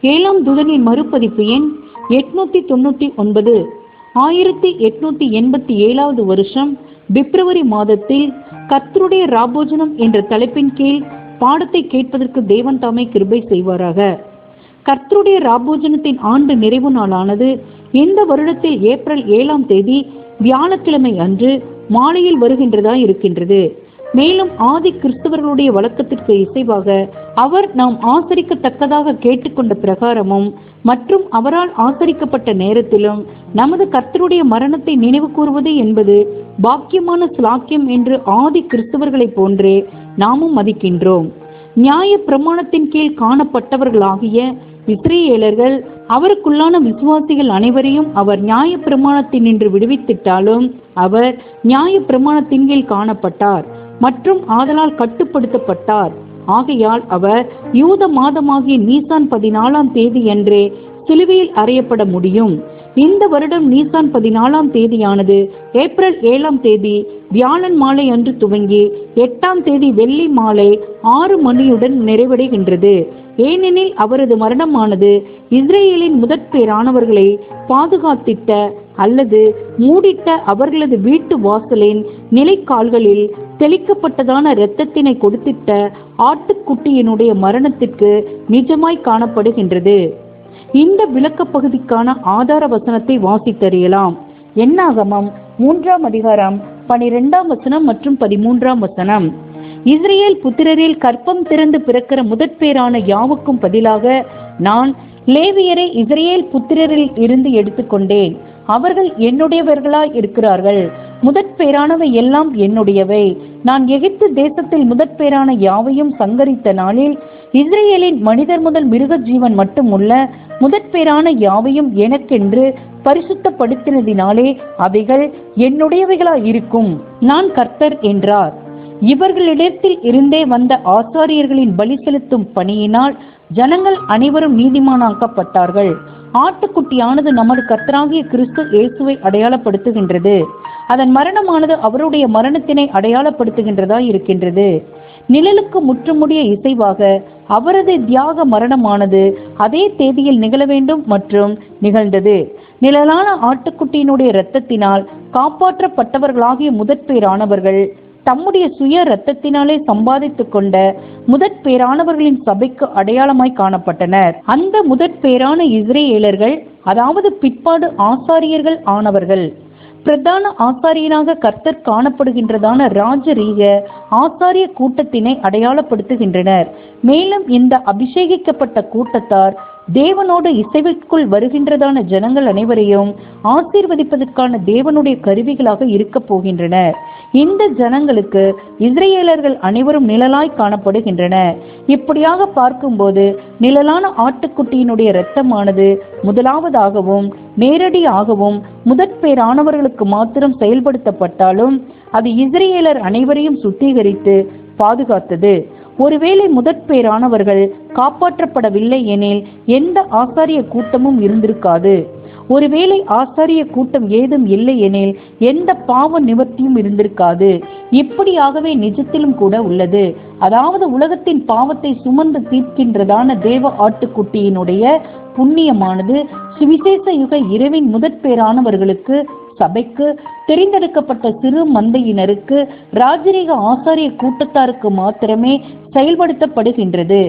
ஏழாம் தூதனின் மறுபதிப்பு எண் எட்நூத்தி தொண்ணூத்தி ஒன்பது. ஆயிரத்தி எட்நூத்தி எண்பத்தி ஏழாவது வருஷம் பிப்ரவரி மாதத்தில் கர்த்தருடைய ராபோஜனம் என்ற தலைப்பின் கீழ் பாடத்தை கேட்பதற்கு தேவன் தாமே கிருபை செய்வாராக. கர்த்தருடைய ராபோஜனத்தின் ஆண்டு நிறைவு நாளானது இந்த வருடத்தில் ஏப்ரல் ஏழாம் தேதி வியாழக்கிழமை அன்று மாலையில் வருகின்றதா இருக்கின்றது மேலும் ஆதி கிறிஸ்தவர்களுடைய வழக்கத்திற்கு இசைவாக அவர் நாம் ஆசரிக்கத்தக்கதாக கேட்டுக்கொண்ட பிரகாரமும் மற்றும் அவரால் ஆசரிக்கப்பட்ட நேரத்திலும் நமது கர்த்தருடைய மரணத்தை நினைவு கூறுவது என்பது பாக்கியமான சிலாக்கியம் என்று ஆதி கிறிஸ்தவர்களைப் போன்றே நாமும் மதிக்கின்றோம். நியாய பிரமாணத்தின் கீழ் காணப்பட்டவர்களாகிய இஸ்ரேலர்கள் அவருக்குள்ளான விசுவாசிகள் அனைவரையும் அவர் நியாய பிரமாணத்தின் நின்று விடுவித்திட்டாலும் அவர் நியாய பிரமாணத்தின் கீழ் காணப்பட்டார். மற்றும் ஆதலால் கட்டுப்படுத்தப்பட்டார். ஆகையால் அவர் யூத மாதமாகிய நீசான் பதினாலாம் தேதி என்றே சிலுவையில் அறையப்பட முடியும். இந்த வருடம் நீசான் பதினாலாம் தேதியானது ஏப்ரல் ஏழாம் தேதி வியாழன் மாலை அன்று துவங்கி எட்டாம் தேதி வெள்ளி மாலை ஆறு மணியுடன் நிறைவடைகின்றது. ஏனெனில் அவரது மரணமானது இஸ்ரேலின் முதற் பேரானவர்களை பாதுகாத்திட்ட அல்லது மூடிட்ட அவர்களது வீட்டு வாசலின் நிலைக்கால்களில் தெளிக்கப்பட்டதான இரத்தத்தினை கொடுத்திட்ட ஆட்டுக்குட்டியினுடைய மரணத்திற்கு நிஜமாய் காணப்படுகின்றது. இந்த விளக்க பகுதிக்கான ஆதார வசனத்தை வாசித்தறியலாம். என்னாகமம் மூன்றாம் அதிகாரம் பனிரெண்டாம் வசனம் மற்றும் பதிமூன்றாம் வசனம். இஸ்ரேல் புத்திரரில் கற்பம் திறந்து பிறக்கிற முதற்பேரான யாவுக்கும் பதிலாக நான் லேவியரை இஸ்ரேல் புத்திரரில் இருந்து எடுத்துக்கொண்டேன். அவர்கள் என்னுடையவர்களாய் இருக்கிறார்கள். முதற்பேரானவை எல்லாம் என்னுடையவை. நான் எகிப்து தேசத்தில் முதற்பேரான யாவையும் சங்கரித்த நாளில் இஸ்ரேலின் மனிதர் முதல் மிருக ஜீவன் மட்டுமல்ல முதற் பேரான யாவையும் எனக்கென்று பரிசுத்தப்படுத்தினதினாலே அவைகள் என்னுடையவைகளாய் இருக்கும். நான் கர்த்தர் என்றார். இவர்களிடத்தில் இருந்தே வந்த ஆசாரியர்களின் பலி செலுத்தும் பணியினால் ஜனங்கள் அனைவரும் நீதிமானாக்கப்பட்டார்கள். ஆட்டுக்குட்டியானது நமது கர்த்தராகிய கிறிஸ்து இயேசுவை அடையாளப்படுத்துகின்றது. அதன் மரணமானது அவருடைய மரணத்தினை அடையாளப்படுத்துகின்றதா இருக்கின்றது. நிழலுக்கு முற்றுமுடிய இசைவாக அவரது தியாக மரணமானது அதே தேதியில் நிகழ வேண்டும் மற்றும் நிகழ்ந்தது. நிழலான ஆட்டுக்குட்டியினுடைய இரத்தத்தினால் காப்பாற்றப்பட்டவர்களாகிய முதற்பேரானவர்கள் தம்முடைய சுய இரத்தத்தினாலே சம்பாதித்துக் கொண்ட முதற் பேரானவர்களின் சபைக்கு அடையாளமாய் காணப்பட்டனர். அந்த முதற் பேரான இஸ்ரேலர்கள் அதாவது பிற்பாடு ஆசாரியர்கள் ஆனவர்கள். பிரதான ஆசாரியனாக கர்த்தர் காணப்படுகின்றதான ராஜரீக ஆசாரிய கூட்டத்தினை அடையாளப்படுத்துகின்றனர். மேலும் இந்த அபிஷேகிக்கப்பட்ட கூட்டத்தார் தேவனோடு இசைவிற்குள் வருகின்றதான ஜனங்கள் அனைவரையும் ஆசீர்வதிப்பதற்கான தேவனுடைய கருவிகளாக இருக்க போகின்றனர் இந்த ஜனங்களுக்கு இஸ்ரேலர்கள் அனைவரும் நிழலாய் காணப்படுகின்றனர் இப்படியாக பார்க்கும்போது நிழலான ஆட்டுக்குட்டியினுடைய இரத்தமானது முதலாவதாகவும் நேரடியாகவும் முதற்பேரானவர்களுக்கு மாத்திரம் செயல்படுத்தப்பட்டாலும் அது இஸ்ரேலர் அனைவரையும் சுத்திகரித்து பாதுகாத்தது. ஒருவேளை முதற்பேரானவர்கள் காப்பாற்றப்படவில்லை எனில் எந்த ஆசாரிய கூட்டமும் இருந்திருக்காது. ஒருவேளை ஆசாரிய கூட்டம் ஏதும் இல்லை எனில் எந்த பாவ நிவர்த்தியும் இருந்திருக்காது. இப்படியாகவே நிஜத்திலும் கூட உள்ளது. அதாவது உலகத்தின் பாவத்தை சுமந்து தீர்க்கின்றதான தேவ ஆட்டுக்குட்டியினுடைய புண்ணியமானது சுவிசேஷ யுக இரவின் முதற்பேரானவர்களுக்கு சபைக்கு தெரிந்தெடுக்கப்பட்ட சிறு மந்தையினருக்கு ராஜரீக ஆசாரிய கூட்டத்தாருக்கு மாத்திரமே செயல்படுத்தப்படுகின்றது.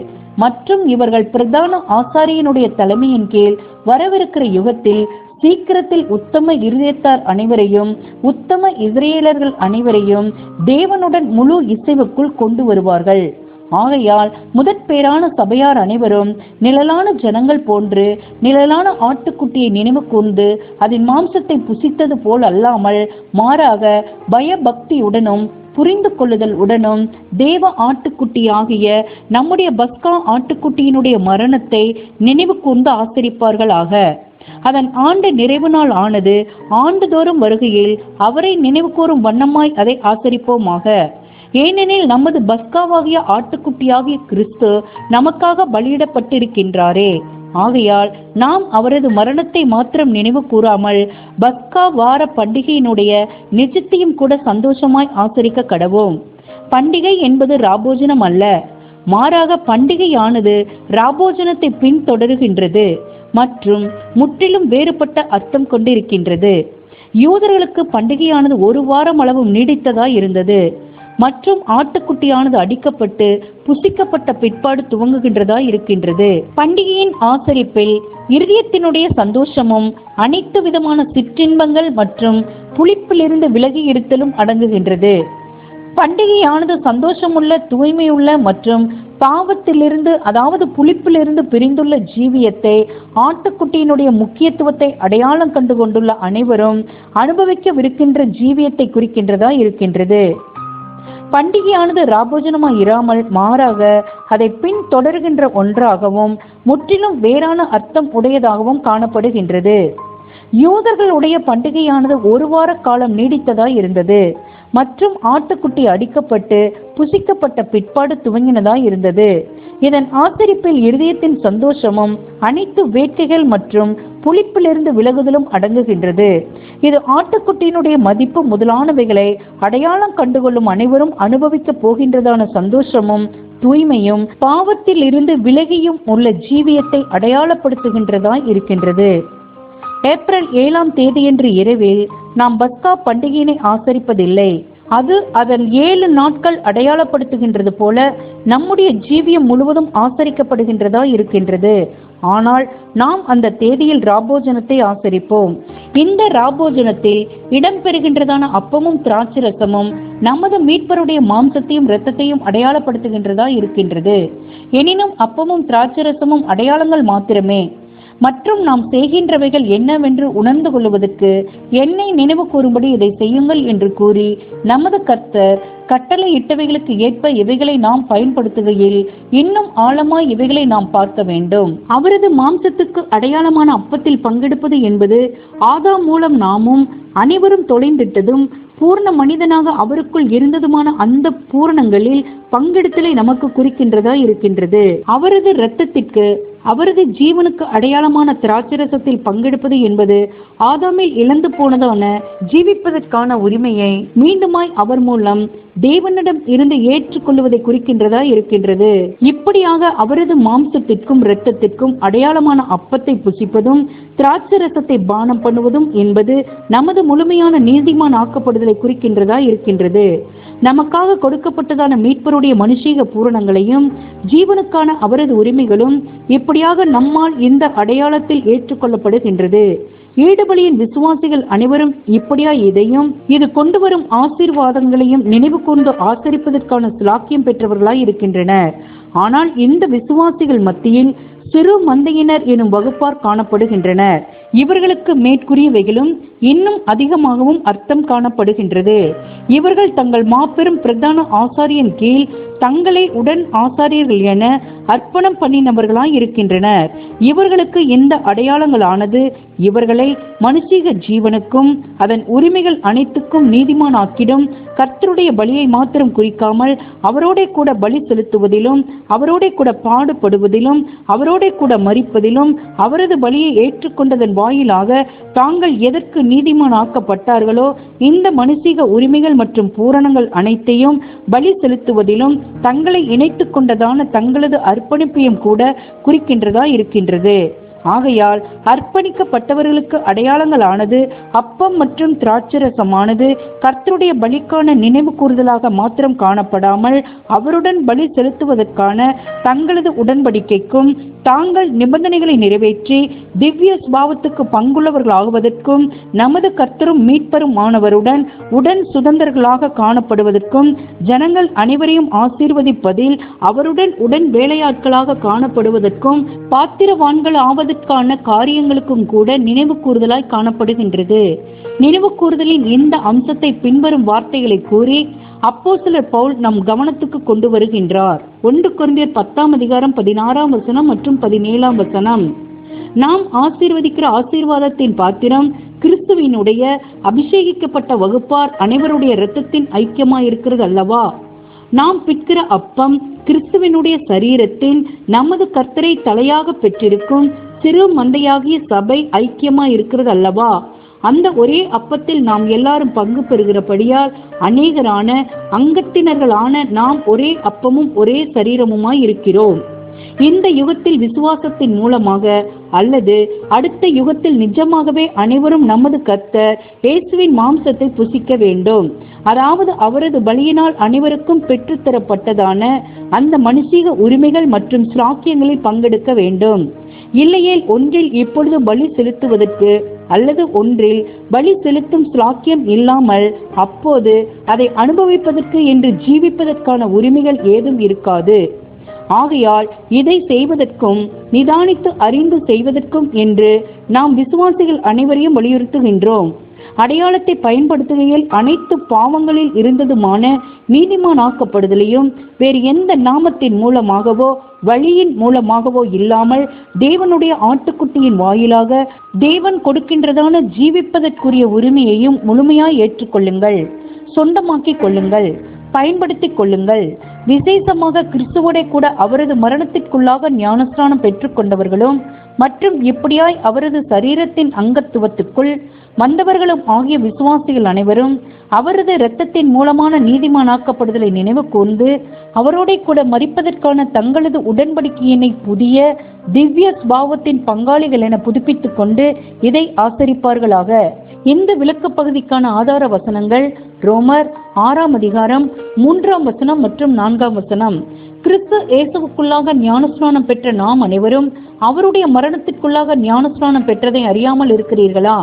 மற்றும் இவர்கள் பிரதான ஆசாரியனுடைய தலைமையின் கீழ் வரவிருக்கிற யுகத்தில் சீக்கிரத்தில் உத்தம இருதயத்தார் அனைவரையும் உத்தம இஸ்ரேலர்கள் அனைவரையும் தேவனுடன் முழு இசைவுக்குள் கொண்டு வருவார்கள். ஆகையால் முதற்பேரான சபையார் அனைவரும் நிழலான ஜனங்கள் போன்று நிழலான ஆட்டுக்குட்டியை நினைவு கூர்ந்து அதன் மாம்சத்தை புசித்தது போல் அல்லாமல் மாறாக பயபக்தியுடனும் புரிந்து கொள்ளுதல் உடனும் தேவ ஆட்டுக்குட்டி ஆகிய நம்முடைய பஸ்கா ஆட்டுக்குட்டியினுடைய மரணத்தை நினைவு கூர்ந்து ஆசரிப்பார்களாக. அதன் ஆண்டு நிறைவு நாள் ஆனது ஆண்டுதோறும் வருகையில் அவரை நினைவு கூறும் வண்ணமாய் அதை ஆசரிப்போமாக. ஏனெனில் நமது பஸ்காவாகிய ஆட்டுக்குட்டியாகிய கிறிஸ்து நமக்காக பலியிடப்பட்டிருக்கின்றாரே. ஆகையால் நாம் அவரது மரணத்தை மாத்திரம் நினைவு கூறாமல் பஸ்கா வார பண்டிகையினுடைய நிஜத்தையும் கூட சந்தோஷமாய் ஆசரிக்க கடவோம். பண்டிகை என்பது ராபோஜனம் அல்ல. மாறாக பண்டிகையானது ராபோஜனத்தை பின்தொடருகின்றது மற்றும் முற்றிலும் வேறுபட்ட அர்த்தம் கொண்டிருக்கின்றது. யூதர்களுக்கு பண்டிகையானது ஒரு வாரம் அளவும் நீடித்ததாய் இருந்தது. மற்றும் ஆட்டுக்குட்டியானது அடிக்கப்பட்டு புசிக்கப்பட்ட பிற்பாடு துவங்குகின்றதா இருக்கின்றது. பண்டிகையின் ஆசரிப்பில் இருதயத்தினுடைய சந்தோஷமும் அனைத்து விதமான சிற்றின்பங்கள் மற்றும் புளிப்பிலிருந்து விலகி இருத்தலும் அடங்குகின்றது. பண்டிகையானது சந்தோஷமுள்ள தூய்மையுள்ள மற்றும் பாவத்திலிருந்து அதாவது புளிப்பிலிருந்து பிரிந்துள்ள ஜீவியத்தை ஆட்டுக்குட்டியினுடைய முக்கியத்துவத்தை அடையாளம் கண்டு கொண்டுள்ள அனைவரும் அனுபவிக்கவிருக்கின்ற ஜீவியத்தை குறிக்கின்றதா இருக்கின்றது. பண்டிகையானது ராபோஜனமாய் இராமல் மாறாக அதை பின் தொடர்கின்ற ஒன்றாகவும் முற்றிலும் வேறான அர்த்தம் உடையதாகவும் காணப்படுகின்றது. யூதர்களுடைய பண்டிகையானது ஒரு வார காலம் நீடித்ததாய் இருந்தது. மற்றும் ஆட்டுக்குட்டி அடிக்கப்பட்டு புசிக்கப்பட்ட பிற்பாடு துவங்கினதாய் இருந்தது. இதன் ஆத்தரிப்பில் இருதயத்தின் சந்தோஷமும் அனைத்து வேட்கைகள் மற்றும் புளிப்பிலிருந்து விலகுதலும் அடங்குகின்றது. இது ஆட்டுக்குட்டியினுடைய மதிப்பு முதலானவைகளை அடையாளம் கண்டுகொள்ளும் அனைவரும் அனுபவிக்கப் போகின்றதான சந்தோஷமும் தூய்மையும் பாவத்தில் இருந்து விலகியும் உள்ள ஜீவியத்தை அடையாளப்படுத்துகின்றதாய் இருக்கின்றது. ஏப்ரல் ஏழாம் தேதியன்று இரவில் நாம் பஸ்கா பண்டிகையினை ஆசரிப்பதில்லை. அது அதன் ஏழு நாட்கள் அடையாளப்படுத்துகின்றது போல நம்முடைய ஜீவியம் முழுவதும் ஆசரிக்கப்படுகின்றதா இருக்கின்றது. ஆனால் நாம் அந்த தேதியில் ராபோஜனத்தை ஆசரிப்போம். இந்த ராபோஜனத்தில் இடம்பெறுகின்றதான அப்பமும் திராட்சை ரசமும் நமது மீட்பருடைய மாம்சத்தையும் இரத்தத்தையும் அடையாளப்படுத்துகின்றதா இருக்கின்றது. எனினும் அப்பமும் திராட்சை ரசமும் அடையாளங்கள் மாத்திரமே. மற்றும் நாம் செய்கின்றவைகள் என்னவென்று உணர்ந்து கொள்வதற்கு என்னை நினைவு கூறும்படி இதை செய்யுங்கள் என்று கூறி நமது கர்த்தர் கட்டளை இட்டவைகளுக்கு ஏற்ப இவைகளை நாம் பயன்படுத்துகையில் இன்னும் ஆழமாய் இவைகளை நாம் பார்க்க வேண்டும். அவரது மாம்சத்துக்கு அடையாளமான அப்பத்தில் பங்கெடுப்பது என்பது ஆதாம் மூலம் நாமும் அனைவரும் தொலைந்திட்டதும் பூர்ண மனிதனாக அவருக்குள் இருந்ததுமான அந்த பூரணங்களில் பங்கெடுத்தலை நமக்கு குறிக்கின்றதா இருக்கின்றது. அவரது இரத்தத்திற்கு அவரது ஜீவனுக்கு அடையாளமான திராட்சரசத்தில் பங்கெடுப்பது என்பது ஆதாமில் இழந்து போனதான ஜீவிப்பதற்கான உரிமையை மீண்டுமாய் அவர் மூலம் தேவனிடம் இருந்து ஏற்றுக்கொள்வதை குறிக்கின்றதா இருக்கின்றது. இப்படியாக அவரது மாம்சத்திற்கும் இரத்தத்திற்கும் அடையாளமான அப்பத்தை புசிப்பதும் திராட்சரசத்தை பானம் பண்ணுவதும் என்பது நமது முழுமையான நீதிமான் ஆக்கப்படுதலை குறிக்கின்றதா இருக்கின்றது. நமக்காக கொடுக்கப்பட்டதான அவருடைய மனுஷீக பூரணங்களையும் ஜீவனுக்கான அவரது உரிமைகளும் இப்படியாக நம்மால் இந்த அடையாளத்தில் ஏற்றுக்கொள்ளப்படுகின்றது. ஈடுபலியின் விசுவாசிகள் அனைவரும் இப்படியா இதையும் இது கொண்டு வரும் ஆசீர்வாதங்களையும் நினைவு கொண்டு ஆச்சரிப்பதற்கான சிலாக்கியம் பெற்றவர்களாய் இருக்கின்றனர். ஆனால் இந்த விசுவாசிகள் மத்தியில் சிறு மந்தையினர் எனும் வகுப்பார் காணப்படுகின்றனர். இவர்களுக்கு மேற்கூறியவைகளும் இன்னும் அதிகமாகவும் அர்த்தம் காணப்படுகின்றது. இவர்கள் தங்கள் மாபெரும் பிரதான ஆசாரியன் கீழ் தங்களை உடன் ஆசாரியர்கள் என அர்ப்பணம் பண்ணினவர்களாய் இருக்கின்றனர். இவர்களுக்கு இந்த அடையாளங்களானது? இவர்களை மனுஷீக ஜீவனுக்கும் அதன் உரிமைகள் அனைத்துக்கும் நீதிமானாக்கிடும் கர்த்தருடைய பலியை மாத்திரம் குறிக்காமல் அவரோட கூட பலி செலுத்துவதிலும் அவரோட கூட பாடுபடுவதிலும் அவரோட கூட மறிப்பதிலும் அவரது பலியை ஏற்றுக்கொண்டதன் வாயிலாக தாங்கள் எதற்கு நீதிமானாக்கப்பட்டார்களோ இந்த மனுஷீக உரிமைகள் மற்றும் பூரணங்கள் அனைத்தையும் பலி செலுத்துவதிலும் தங்களை இணைத்துக் கொண்டதான தங்களது அர்ப்பணிப்பையும் கூட குறிக்கின்றதா இருக்கின்றது. ஆகையால் அர்ப்பணிக்கப்பட்டவர்களுக்கு அடையாளங்களானது அப்பம் மற்றும் திராட்சரசமானது கர்த்தருடைய பலிக்கான நினைவு கூறுதலாக மாத்திரம் காணப்படாமல் அவருடன் பலி செலுத்துவதற்கான தங்களது உடன்படிக்கைக்கும் தாங்கள் நிபந்தனைகளை நிறைவேற்றி திவ்ய ஸ்பாவத்துக்கு பங்குள்ளவர்களாகுவதற்கும் நமது கர்த்தரும் மீட்பரும் ஆனவருடன் உடன் சுதந்திரர்களாக காணப்படுவதற்கும் ஜனங்கள் அனைவரையும் ஆசீர்வதிப்பதில் அவருடன் உடன் வேலையாட்களாக காணப்படுவதற்கும் பாத்திரவான்கள் ஆவதற்கான காரியங்களுக்கும் கூட நினைவு கூறுதலாய் காணப்படுகின்றது. நினைவு கூறுதலின் இந்த அம்சத்தை பின்வரும் வார்த்தைகளை கூறி அப்போ பவுல் நம் கவனத்துக்கு கொண்டு வருகின்றார். ஒன்று குழந்தையர் பத்தாம் அதிகாரம் பதினாறாம் வசனம் மற்றும் பதினேழாம் வசனம். நாம் ஆசீர்வதிக்கிற ஆசீர்வாதத்தின் பாத்திரம் கிறிஸ்துவினுடைய அபிஷேகிக்கப்பட்ட வகுப்பார் அனைவருடைய இரத்தத்தின் ஐக்கியமாயிருக்கிறது அல்லவா? நாம் பிற்கிற அப்பம் கிறிஸ்துவினுடைய சரீரத்தில் நமது கர்த்தரை தலையாக பெற்றிருக்கும் சிறு மந்தையாகிய சபை ஐக்கியமாய் இருக்கிறது அல்லவா? அந்த ஒரே அப்பத்தில் நாம் எல்லாரும் பங்கு பெறுகிறபடியால் அநேகரான அங்கத்தினர்களான நாம் ஒரே அப்பமும் ஒரே சரீரமுமாய் இருக்கிறோம். இந்த யுகத்தில் விசுவாசத்தின் மூலமாக அல்லது அடுத்த யுகத்தில் நிஜமாகவே அனைவரும் நமது கர்த்தர் இயேசுவின் மாம்சத்தை புசிக்க வேண்டும். அதாவது அவரது பலியினால் அனைவருக்கும் பெற்றுத்தரப்பட்டதான அந்த மனுஷீக உரிமைகள் மற்றும் சிராக்கியங்களில் பங்கெடுக்க வேண்டும். இல்லையேல் ஒன்றில் இப்பொழுது பலி செலுத்துவதற்கு அல்லது ஒன்றில் பலி செலுத்தும் ஸ்லாக்கியம் இல்லாமல் அப்போது அதை அனுபவிப்பதற்கு என்று ஜீவிப்பதற்கான உரிமைகள் ஏதும் இருக்காது. ஆகையால் இதை செய்வதற்கும் நிதானித்து அறிந்து செய்வதற்கும் என்று நாம் விசுவாசிகள் அனைவரையும் வலியுறுத்துகின்றோம். அடையாளத்தை பயன்படுத்துகையில் அனைத்து பாவங்களில் இருந்ததுமான நீதிமானாக்கப்படுதலையும் வேறு எந்த நாமத்தின் மூலமாகவோ வழியின் மூலமாகவோ இல்லாமல் தேவனுடைய ஆட்டுக்குட்டியின் வாயிலாக தேவன் கொடுக்கின்றதான ஜீவிப்பதற்குரிய உரிமையையும் முழுமையாய் ஏற்றுக்கொள்ளுங்கள். சொந்தமாக்கிக் கொள்ளுங்கள். பயன்படுத்திக் கொள்ளுங்கள். விசேஷமாக கிறிஸ்துவோட கூட அவரது மரணத்திற்குள்ளாக ஞானஸ்தானம் பெற்றுக்கொண்டவர்களும் மற்றும் இப்படியாய் அவரது சரீரத்தின் அங்கத்துவத்துக்குள் வந்தவர்களும் ஆகிய விசுவாசிகள் அனைவரும் அவரது இரத்தத்தின் மூலமான நீதிமானாக்கப்படுதலை நினைவு கூர்ந்து அவரோட கூட மறிப்பதற்கான தங்களது உடன்படிக்கையினை புதிய திவ்ய ஸ்பாவத்தின் பங்காளிகள் என புதுப்பித்துக் கொண்டு இதை ஆசரிப்பார்களாக. இந்த விளக்க பகுதிக்கான ஆதார வசனங்கள் ரோமர் ஆறாம் அதிகாரம் மூன்றாம் வசனம் மற்றும் நான்காம் வசனம். கிறிஸ்து இயேசுவுக்குள்ளாக ஞானஸ்நானம் பெற்ற நாம் அனைவரும் அவருடைய மரணத்திற்குள்ளாக ஞானஸ்நானம் பெற்றதை அறியாமல் இருக்கிறீர்களா?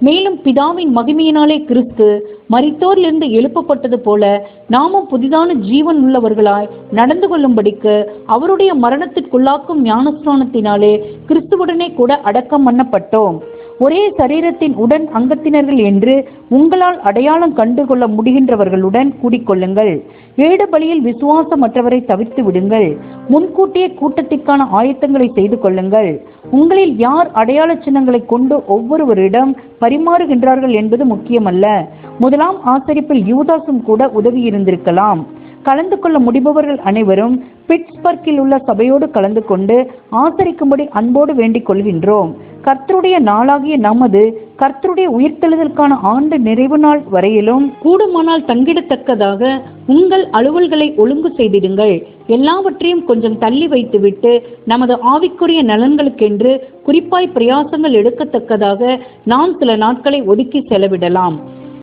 மேலும் பிதாவின் மகிமையினாலே கிறிஸ்து மரித்தோரிலிருந்து எழுப்பப்பட்டது போல நாமும் புதிதான ஜீவன் உள்ளவர்களாய் நடந்து கொள்ளும்படிக்கு அவருடைய மரணத்திற்குள்ளாக்கும் ஞானஸ்நானத்தினாலே கிறிஸ்துவுடனே கூட அடக்கம் பண்ணப்பட்டோம். ஒரே சரீரத்தின் உடன் அங்கத்தினர்கள் என்று உங்களால் அடையாளம் கண்டுகொள்ள முடிகின்றவர்களுடன் கூடிக்கொள்ளுங்கள். ஏடு பலியில் விசுவாசமற்றவரை தவிர்த்து விடுங்கள். முன்கூட்டிய கூட்டத்திற்கான ஆயத்தங்களை செய்து கொள்ளுங்கள். உங்களில் யார் அடையாள சின்னங்களை கொண்டு ஒவ்வொருவரிடம் பரிமாறுகின்றார்கள் என்பது முக்கியமல்ல. முதலாம் ஆசரிப்பில் யூதாசும் கூட உதவி இருந்திருக்கலாம் கலந்து கொள்ள முடிபவர்கள் அனைவரும் பிட்ஸ்பர்க்கில் உள்ள சபையோடு கலந்து கொண்டு ஆசரிக்கும்படி அன்போடு வேண்டிக் கொள்கின்றோம். கர்த்தருடைய நாளாகிய நமது கர்த்தருடைய உயிர்த்தெழுதலுக்கான ஆண்டு நிறைவு நாள் வரையிலும் கூடுமானால் தங்கிடத்தக்கதாக உங்கள் அலுவல்களை ஒழுங்கு செய்திடுங்கள். எல்லாவற்றையும் கொஞ்சம் தள்ளி வைத்துவிட்டு நமது ஆவிக்குரிய நலன்களுக்கென்று குறிப்பாய் பிரயாசங்கள் எடுக்கத்தக்கதாக நாம் சில நாட்களை ஒதுக்கி செலவிடலாம்.